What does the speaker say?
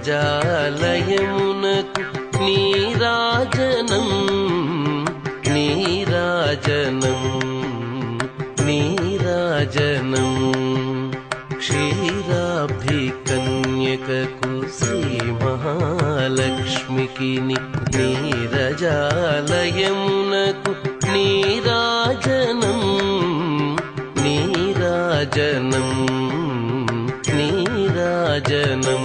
क्षीराब्धिकन्यकुश्रीमहालक्ष्मीकिनिरजालयं न कुटीराजनम् नीराजनम् नीराजनम् क्षीराब्धिकन्यक कुश्री महालक्ष्मीकीनिरजालयं न कुटी నీరాజనం నీరాజనం